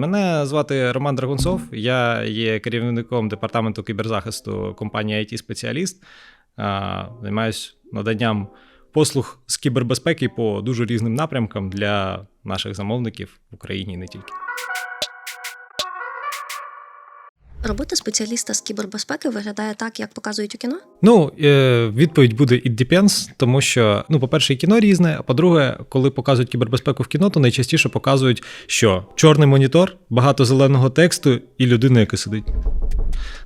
Мене звати Роман Драгунцов. Я є керівником департаменту кіберзахисту компанії IT спеціаліст. Займаюсь наданням послуг з кібербезпеки по дуже різним напрямкам для наших замовників в Україні і не тільки. Робота спеціаліста з кібербезпеки виглядає так, як показують у кіно. Ну, е, відповідь буде it depends, тому що, ну, по-перше, і кіно різне. А по-друге, коли показують кібербезпеку в кіно, то найчастіше показують, що чорний монітор, багато зеленого тексту і людина, яка сидить.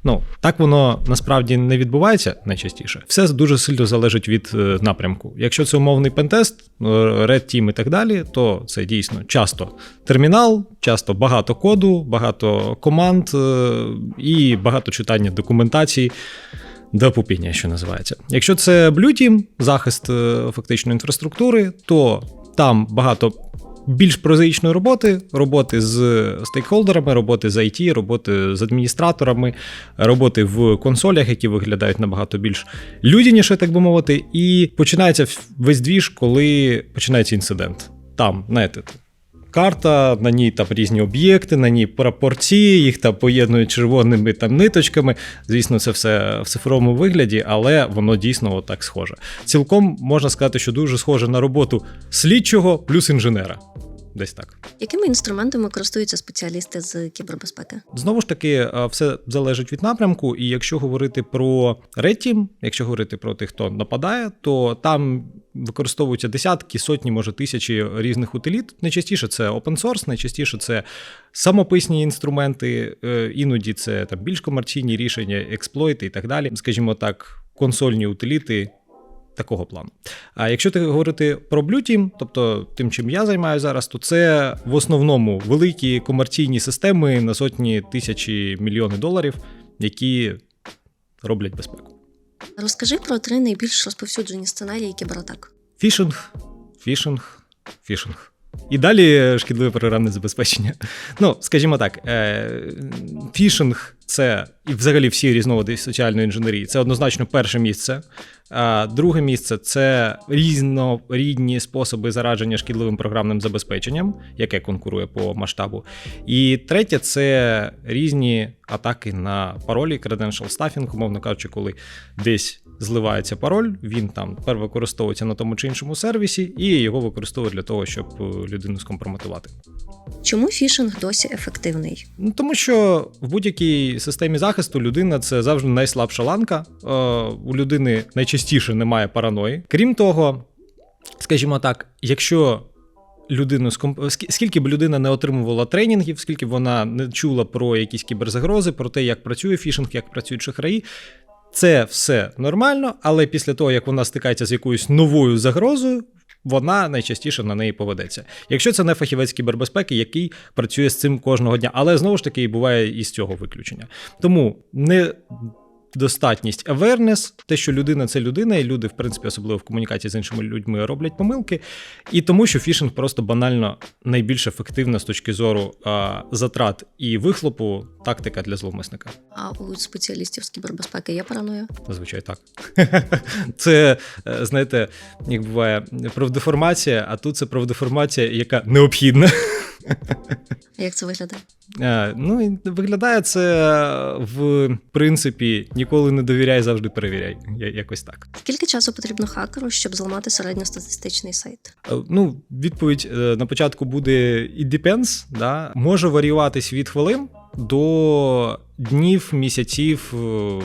Ну, так воно насправді не відбувається найчастіше. Все дуже сильно залежить від е, напрямку. Якщо це умовний пентест, е, Red Team і так далі, то це дійсно часто термінал, часто багато коду, багато команд і багато читання документації. До пупіння, що називається. Якщо це Blue Team, захист е, фактично інфраструктури, то там багато більш прозаїчної роботи, роботи з стейкхолдерами, роботи з IT, роботи з адміністраторами, роботи в консолях, які виглядають набагато більш людяніше, так би мовити, і починається весь двіж, коли починається інцидент. Там, знаєте, карта, на ній там різні об'єкти, на ній прапорці, їх там поєднують червоними там ниточками. Звісно, це все в цифровому вигляді, але воно дійсно отак схоже. Цілком можна сказати, що дуже схоже на роботу слідчого плюс інженера. Десь так. Якими інструментами користуються спеціалісти з кібербезпеки? Знову ж таки, все залежить від напрямку. І якщо говорити про Team, якщо говорити про тих, хто нападає, то там використовуються десятки, сотні, може тисячі різних утиліт. Найчастіше це open source, найчастіше це самописні інструменти, е, іноді це там більш комерційні рішення, експлойти і так далі. Скажімо так, консольні утиліти. Такого плану. А якщо ти говорити про Blue Team, тобто тим, чим я займаюся зараз, то це в основному великі комерційні системи на сотні тисячі мільйони доларів, які роблять безпеку. Розкажи про три найбільш розповсюджені сценарії кібератак. Фішинг, фішинг, фішинг. І далі шкідливе програмне забезпечення. Ну, скажімо так, е, фішинг це і взагалі всі різновиди соціальної інженерії. Це однозначно перше місце. А друге місце це різнорідні способи зараження шкідливим програмним забезпеченням, яке конкурує по масштабу. І третє це різні атаки на паролі, credential stuffing, умовно кажучи, коли десь зливається пароль, він там використовується на тому чи іншому сервісі, і його використовують для того, щоб людину скомпрометувати. Чому фішинг досі ефективний? Ну тому що в будь-якій системі захисту людина це завжди найслабша ланка. Е, у людини найчастіше немає параної. Крім того, скажімо так, якщо людину скільки б людина не отримувала тренінгів, скільки б вона не чула про якісь кіберзагрози, про те, як працює фішинг, як працюють шахраї. Це все нормально, але після того, як вона стикається з якоюсь новою загрозою, вона найчастіше на неї поведеться. Якщо це не фахівець кібербезпеки, який працює з цим кожного дня, але знову ж таки буває і з цього виключення. Тому не достатність awareness, те, що людина це людина, і люди, в принципі, особливо в комунікації з іншими людьми роблять помилки, і тому, що фішинг просто банально найбільш ефективна з точки зору а, затрат і вихлопу тактика для зловмисника. А у спеціалістів з кібербезпеки є параноя? Зазвичай так. Це, е, знаєте, як буває правдеформація, а тут це правдеформація, яка необхідна. Як це виглядає? А, ну, Виглядає це в принципі ніколи не довіряй, завжди перевіряй. Якось так. Скільки часу потрібно хакеру, щоб зламати середньостатистичний сайт? Ну, відповідь е, на початку буде і depends, да? може варіюватись від хвилин до днів, місяців, е,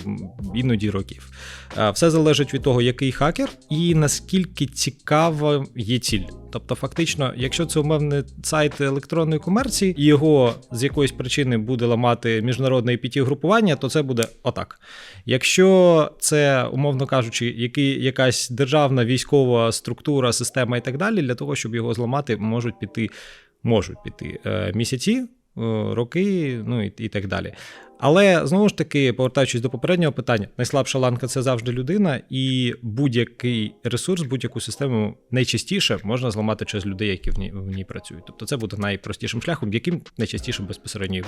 іноді років. Е, все залежить від того, який хакер і наскільки цікава є ціль. Тобто, фактично, якщо це умовний сайт електронної комерції, і його з якоїсь причини буде ламати міжнародне pt групування, то це буде отак. Якщо це, умовно кажучи, який, якась державна військова структура, система і так далі, для того, щоб його зламати, можуть піти, можуть піти е, місяці. Е, роки, ну і, і так далі. Але знову ж таки, повертаючись до попереднього питання, найслабша ланка це завжди людина, і будь-який ресурс, будь-яку систему найчастіше можна зламати через людей, які в ній, в ній працюють. Тобто це буде найпростішим шляхом, яким найчастіше безпосередньо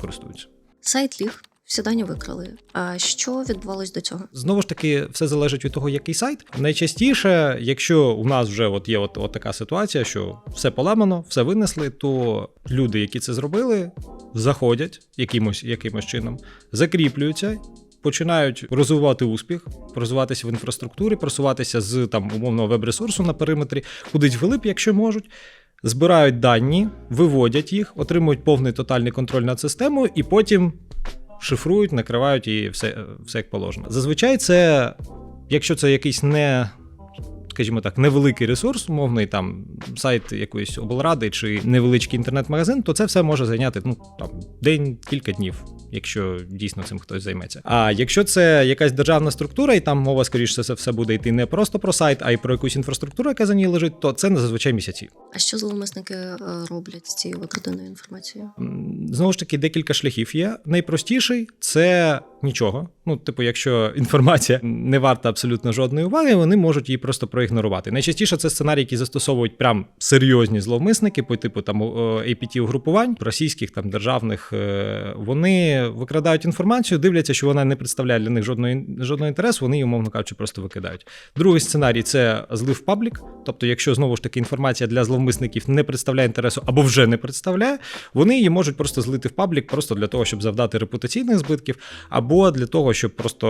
користуються. Сайт ліг всі дані викрали. А що відбувалось до цього? Знову ж таки, все залежить від того, який сайт. Найчастіше, якщо у нас вже от є от, от така ситуація, що все поламано, все винесли, то люди, які це зробили, заходять якимось, якимось чином, закріплюються. Починають розвивати успіх, розвиватися в інфраструктурі, просуватися з там умовного веб-ресурсу на периметрі, кудись вглиб, якщо можуть, збирають дані, виводять їх, отримують повний тотальний контроль над системою, і потім шифрують, накривають і все, все як положено. Зазвичай це, якщо це якийсь не. Скажімо так, невеликий ресурс, умовний там сайт якоїсь облради чи невеличкий інтернет-магазин, то це все може зайняти ну там день, кілька днів, якщо дійсно цим хтось займеться. А якщо це якась державна структура, і там мова, скоріше за все, все буде йти не просто про сайт, а й про якусь інфраструктуру, яка за ній лежить, то це зазвичай місяці. А що зловмисники е, роблять з цією викраденою інформацією? Знову ж таки, декілька шляхів є. Найпростіший це нічого. Ну, типу, якщо інформація не варта абсолютно жодної уваги, вони можуть її просто проігнорувати. Найчастіше це сценарій, які застосовують прям серйозні зловмисники, по типу там apt угрупувань російських там державних. е, Вони викрадають інформацію, дивляться, що вона не представляє для них жодної жодного інтересу. Вони її, умовно кажучи, просто викидають. Другий сценарій це злив паблік. Тобто, якщо знову ж таки інформація для зловмисників не представляє інтересу або вже не представляє, вони її можуть просто злити в паблік, просто для того, щоб завдати репутаційних збитків, або для того, щоб просто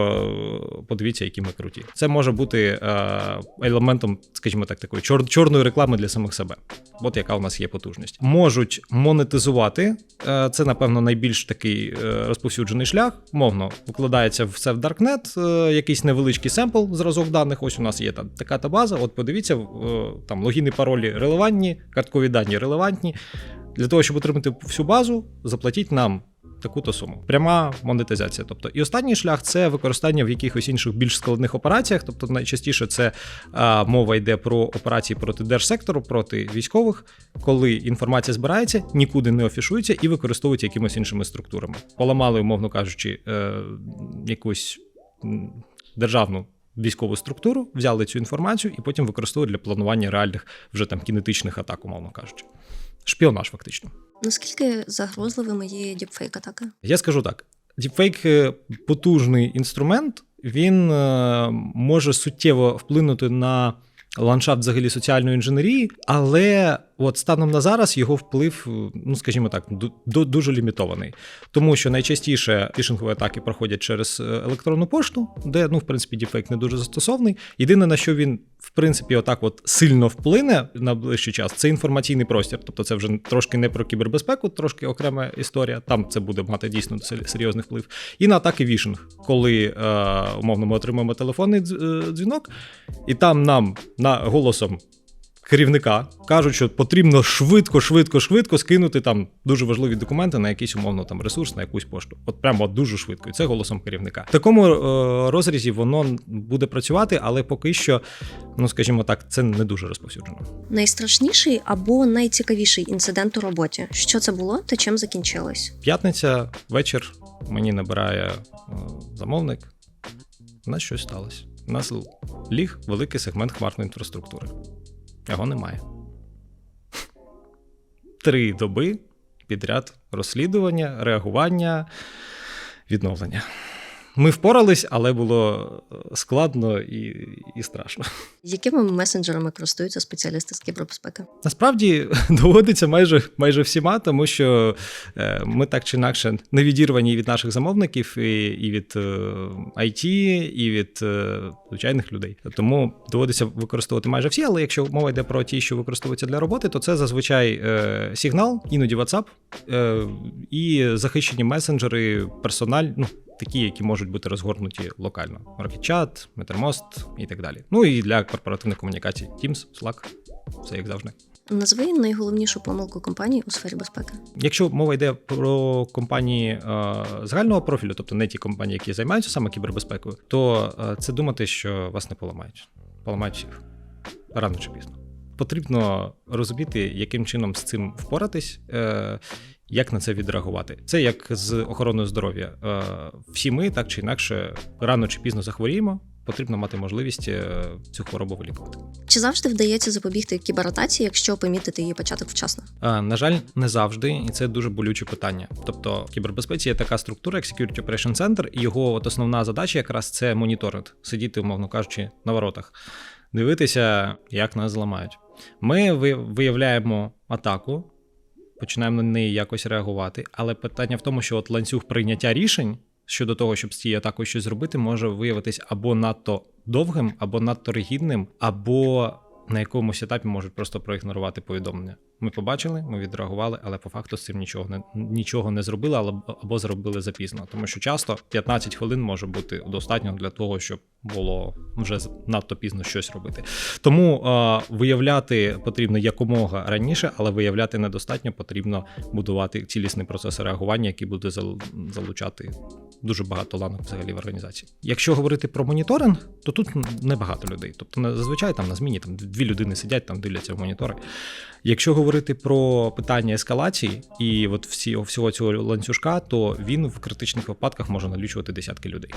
е, подивіться, які ми круті. Це може бути е, елементом, скажімо так, такої чор- чорної реклами для самих себе. От яка у нас є потужність. Можуть монетизувати. Е, Це, напевно, найбільш такий розповсюджений шлях. Мовно, викладається все в Даркнет, якийсь невеличкий семпл, зразок даних. Ось у нас є там така та база. От подивіться, там логіни, паролі релевантні, карткові дані релевантні. Для того, щоб отримати всю базу, заплатіть нам таку-то суму. Пряма монетизація. Тобто, і останній шлях це використання в якихось інших більш складних операціях. Тобто, найчастіше це а, мова йде про операції проти держсектору, проти військових, коли інформація збирається, нікуди не офішується і використовується якимись іншими структурами. Поламали, умовно кажучи, е, якусь державну. Військову структуру взяли цю інформацію і потім використовують для планування реальних вже там кінетичних атак, умовно кажучи. Шпіонаж, фактично. Наскільки загрозливими є діпфейк атаки? Я скажу так: діпфейк е, потужний інструмент, він е, може суттєво вплинути на ландшафт взагалі соціальної інженерії, але от станом на зараз його вплив, е, ну скажімо так, ду- ду- дуже лімітований. Тому що найчастіше фішингові атаки проходять через е, електронну пошту, де ну в принципі діпфейк не дуже застосований. Єдине на що він в принципі отак от сильно вплине на ближчий час, це інформаційний простір. Тобто це вже трошки не про кібербезпеку, трошки окрема історія. Там це буде мати дійсно серйозний вплив. І на атаки вішинг, коли е, умовно ми отримаємо телефонний е, дзвінок, і там нам на голосом. Керівника кажуть, що потрібно швидко, швидко, швидко скинути там дуже важливі документи на якийсь умовно там ресурс, на якусь пошту. От прямо от дуже швидко. І це голосом керівника. В такому е, розрізі воно буде працювати, але поки що, ну скажімо так, це не дуже розповсюджено. Найстрашніший або найцікавіший інцидент у роботі. Що це було та чим закінчилось? П'ятниця, вечір мені набирає е, замовник. У нас щось сталося. У нас ліг великий сегмент хмарної інфраструктури. Його немає. Три доби підряд розслідування, реагування, відновлення. Ми впорались, але було е, складно і, і страшно. Якими месенджерами користуються спеціалісти з кібербезпеки? Насправді доводиться майже майже всіма, тому що е, ми так чи інакше не відірвані від наших замовників, і, і від е, IT, і від е, звичайних людей. Тому доводиться використовувати майже всі. Але якщо мова йде про ті, що використовуються для роботи, то це зазвичай е, сигнал, іноді WhatsApp е, і захищені месенджери, персональ, ну такі, які можуть бути розгорнуті локально: RocketChat, MeterMost і так далі. Ну і для корпоративних комунікацій Teams, Slack, все як завжди. Назви найголовнішу помилку компанії у сфері безпеки. Якщо мова йде про компанії е, загального профілю, тобто не ті компанії, які займаються саме кібербезпекою, то е, це думати, що вас не поламають. Поламають всіх рано чи пізно. Потрібно розуміти, яким чином з цим впоратись, е, як на це відреагувати. Це як з охороною здоров'я. Е, всі ми так чи інакше рано чи пізно захворіємо. потрібно мати можливість е, цю хворобу вилікувати. Чи завжди вдається запобігти кібератаці, якщо помітити її початок вчасно? На жаль, не завжди, і це дуже болюче питання. Тобто, в кібербезпеці є така структура, як Security Operation Center, і його от основна задача якраз це моніторинг, сидіти, умовно кажучи, на воротах, дивитися, як нас зламають. Ми ви- виявляємо атаку, починаємо на неї якось реагувати, але питання в тому, що от ланцюг прийняття рішень щодо того, щоб з цією атакою щось зробити, може виявитись або надто довгим, або надто ригідним, або на якомусь етапі можуть просто проігнорувати повідомлення. Ми побачили, ми відреагували, але по факту з цим нічого не нічого не зробили, або, або зробили запізно. Тому що часто 15 хвилин може бути достатньо для того, щоб було вже надто пізно щось робити. Тому е, виявляти потрібно якомога раніше, але виявляти недостатньо. Потрібно будувати цілісний процес реагування, який буде залучати дуже багато ланок взагалі в організації. Якщо говорити про моніторинг, то тут небагато людей. Тобто зазвичай там на зміні там дві людини сидять, там дивляться в монітори. Якщо говорити про питання ескалації і от всі, всього цього ланцюжка, то він в критичних випадках може налічувати десятки людей.